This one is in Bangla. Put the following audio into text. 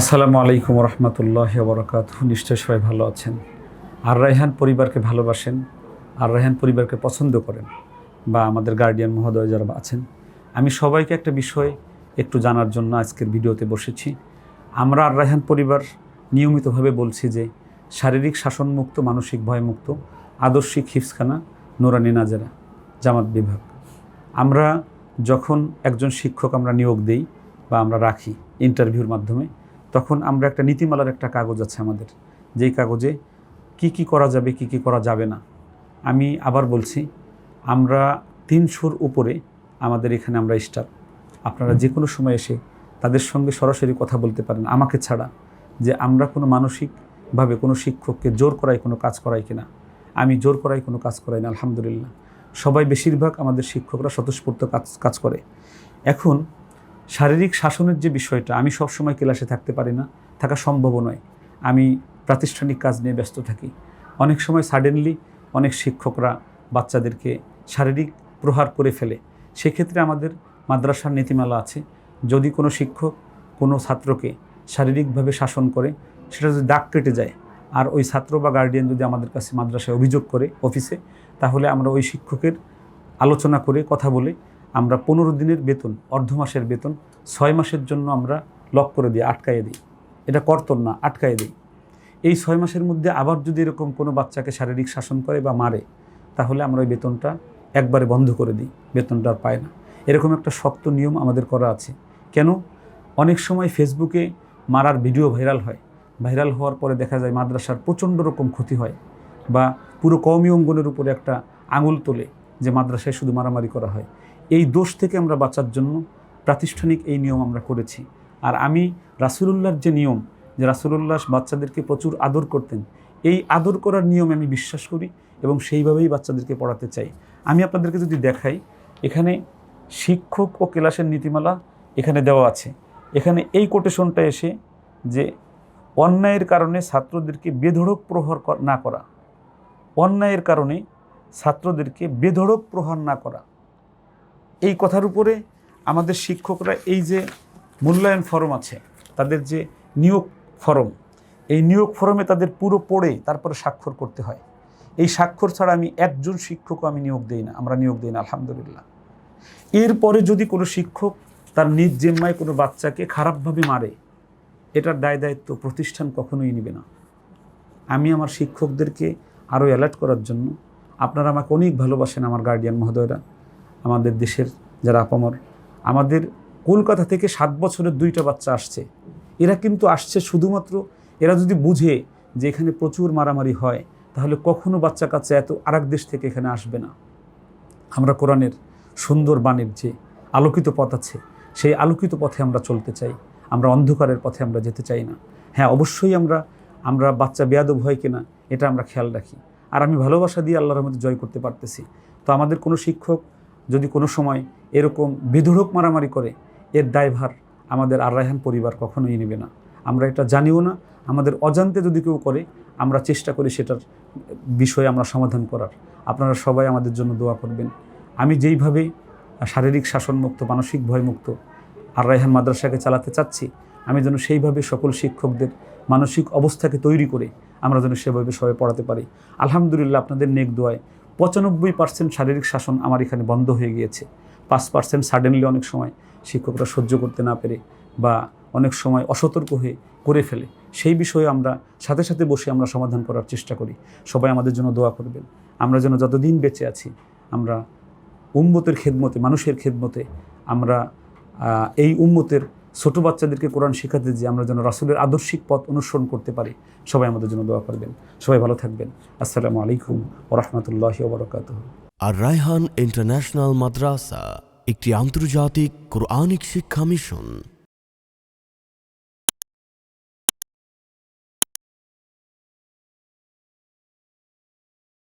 আসসালামু আলাইকুম রহমতুল্লাহ বরকাত নিশ্চয় সবাই ভালো আছেন। আর রায়হান পরিবারকে ভালোবাসেন, আর রায়হান পরিবারকে পছন্দ করেন বা আমাদের গার্ডিয়ান মহোদয় যারা আছেন। আমি সবাইকে একটা বিষয় একটু জানার জন্য আজকের ভিডিওতে বসেছি। আমরা আর রায়হান পরিবার নিয়মিতভাবে বলছি যে, শারীরিক শাসনমুক্ত, মানসিক ভয়মুক্ত, আদর্শিক হিফসখানা নোরানি নাজেরা, জামাত বিভাগ। আমরা যখন একজন শিক্ষক আমরা নিয়োগ দেই বা আমরা রাখি ইন্টারভিউর মাধ্যমে তখন আমরা একটা নীতিমালার একটা কাগজ আছে আমাদের। যেই কাগজে কি কি করা যাবে, কি কি করা যাবে না। আমি আবার বলছি, আমরা তিনশোর উপরে আমাদের এখানে আমরা স্টাফ। আপনারা যে কোনো সময় এসে তাদের সঙ্গে সরাসরি কথা বলতে পারেন। আমাকে ছাড়া যে আমরা কোনো মানসিকভাবে কোনো শিক্ষককে জোর করাই, কোনো কাজ করাই কিনা। আমি জোর করাই, কোনো কাজ করাই না, আলহামদুলিল্লাহ। সবাই বেশিরভাগ আমাদের শিক্ষকরা স্বতঃস্ফূর্ত কাজ কাজ করে। এখন শারীরিক শাসনের যে বিষয়টা, আমি সবসময় ক্লাসে থাকতে পারি না, থাকা সম্ভবও নয়। আমি প্রাতিষ্ঠানিক কাজ নিয়ে ব্যস্ত থাকি। অনেক সময় সাডেনলি অনেক শিক্ষকরা বাচ্চাদেরকে শারীরিক প্রহার করে ফেলে। সেক্ষেত্রে আমাদের মাদ্রাসার নীতিমালা আছে, যদি কোনো শিক্ষক কোনো ছাত্রকে শারীরিকভাবে শাসন করে, সেটা যদি দাগ কেটে যায়, আর ওই ছাত্র বা গার্ডিয়ান যদি আমাদের কাছে মাদ্রাসায় অভিযোগ করে অফিসে তাহলে আমরা ওই শিক্ষকের আলোচনা করে কথা বলে আমরা পনেরো দিনের বেতন, অর্ধ মাসের বেতন, ছয় মাসের জন্য আমরা লক করে দিই আটকাইয়ে দিই। এটা কর্তন না আটকাইয়ে দিই। এই ছয় মাসের মধ্যে আবার যদি এরকম কোনো বাচ্চাকে শারীরিক শাসন করে বা মারে, তাহলে আমরা ওই বেতনটা একবারে বন্ধ করে দিই, বেতনটা আর পায় না। এরকম একটা শক্ত নিয়ম আমাদের করা আছে। কেন? অনেক সময় ফেসবুকে মারার ভিডিও ভাইরাল হয়। ভাইরাল হওয়ার পরে দেখা যায় মাদ্রাসার প্রচণ্ড রকম ক্ষতি হয় বা পুরো কওমি অঙ্গনের উপরে একটা আঙুল তোলে। যে মাদ্রাসায় শুধু মারামারি করা হয়। এই দোষ থেকে আমরা বাঁচার জন্য প্রাতিষ্ঠানিক এই নিয়ম আমরা করেছি। আর আমি রাসুলুল্লাহর যে নিয়ম, যে রাসুলুল্লাহ বাচ্চাদেরকে প্রচুর আদর করতেন, এই আদর করার নিয়মে আমি বিশ্বাস করি এবং সেইভাবেই বাচ্চাদেরকে পড়াতে চাই। আমি আপনাদেরকে যদি দেখাই, এখানে শিক্ষক ও ক্লাসের নীতিমালা এখানে দেওয়া আছে। এখানে এই কোটেশনটা এসে যে অন্যায়ের কারণে ছাত্রদেরকে বেধড়ক প্রহর না করা। অন্যায়ের কারণে ছাত্রদেরকে বেধড়ক প্রহার না করা। এই কথার উপরে আমাদের শিক্ষকরা এই যে মূল্যায়ন ফরম আছে, তাদের যে নিয়োগ ফরম, এই নিয়োগ ফরমে তাদের পুরো পড়ে তারপরে স্বাক্ষর করতে হয়। এই স্বাক্ষর ছাড়া আমি একজন শিক্ষকও আমি নিয়োগ দিই না, আমরা নিয়োগ দিই না, আলহামদুলিল্লাহ। এরপরে যদি কোনো শিক্ষক তার নিজ জেম্মায় কোনো বাচ্চাকে খারাপভাবে মারে, এটার দায় দায়িত্ব প্রতিষ্ঠান কখনোই নেবে না। আমি আমার শিক্ষকদেরকে আরও অ্যালার্ট করার জন্য আপনারা আমাকে অনেক ভালোবাসেন আমার গার্ডিয়ান মহোদয়রা, আমাদের দেশের যারা আপামর। আমাদের কলকাতা থেকে সাত বছরের দুইটা বাচ্চা আসছে। এরা কিন্তু আসছে শুধুমাত্র, এরা যদি বুঝে যে এখানে প্রচুর মারামারি হয়, তাহলে কখনো বাচ্চা কাচ্চা এত আরেক দেশ থেকে এখানে আসবে না। আমরা কোরআনের সুন্দর বাণীর যে আলোকিত পথ আছে, সেই আলোকিত পথে আমরা চলতে চাই। আমরা অন্ধকারের পথে আমরা যেতে চাই না। হ্যাঁ অবশ্যই আমরা আমরা বাচ্চা বেয়াদব হয় কিনা, এটা আমরা খেয়াল রাখি। আর আমি ভালোবাসা দিয়ে আল্লাহর মধ্যে জয় করতে পারতেছি। তো আমাদের কোনো শিক্ষক যদি কোনো সময় এরকম বেধড়ক মারামারি করে, এর দায়ভার আমাদের আর রায়হান পরিবার কখনোই নেবে না। আমরা এটা জানিও না, আমাদের অজান্তে যদি কেউ করে, আমরা চেষ্টা করি সেটার বিষয়ে আমরা সমাধান করার। আপনারা সবাই আমাদের জন্য দোয়া করবেন। আমি যেইভাবে শারীরিক শাসনমুক্ত, মানসিক ভয়মুক্ত আর রায়হান মাদ্রাসাকে চালাতে চাচ্ছি, আমি যেন সেইভাবে সকল শিক্ষকদের মানসিক অবস্থাকে তৈরি করে আমরা যেন সেভাবে সবাই পড়াতে পারি। আলহামদুলিল্লাহ আপনাদের নেক দোয়ায়। পঁচানব্বই পার্সেন্ট শারীরিক শাসন আমার এখানে বন্ধ হয়ে গিয়েছে। পাঁচ পার্সেন্ট সাডেনলি অনেক সময় শিক্ষকরা সহ্য করতে না পেরে বা অনেক সময় অসতর্ক হয়ে করে ফেলে। সেই বিষয়ে আমরা, সাথে সাথে বসে আমরা সমাধান করার চেষ্টা করি। সবাই আমাদের জন্য দোয়া করবেন। আমরা যেন যতদিন বেঁচে আছি, আমরা উম্মতের খেদমতে, মানুষের খেদমতে আমরা এই উম্মতের ছোট বাচ্চাদেরকে কোরআন শেখাতে যে আমরা যেন রাসুলের আদর্শিক পথ অনুসরণ করতে পারি, সবাই আমাদের জন্য দোয়া করবেন। সবাই ভালো থাকবেন। আসসালামু আলাইকুম রহমতুল্লাহ ওবরাকাত আর রায়হান ইন্টারন্যাশনাল মাদ্রাসা, একটি আন্তর্জাতিক কোরআনিক শিক্ষা মিশন।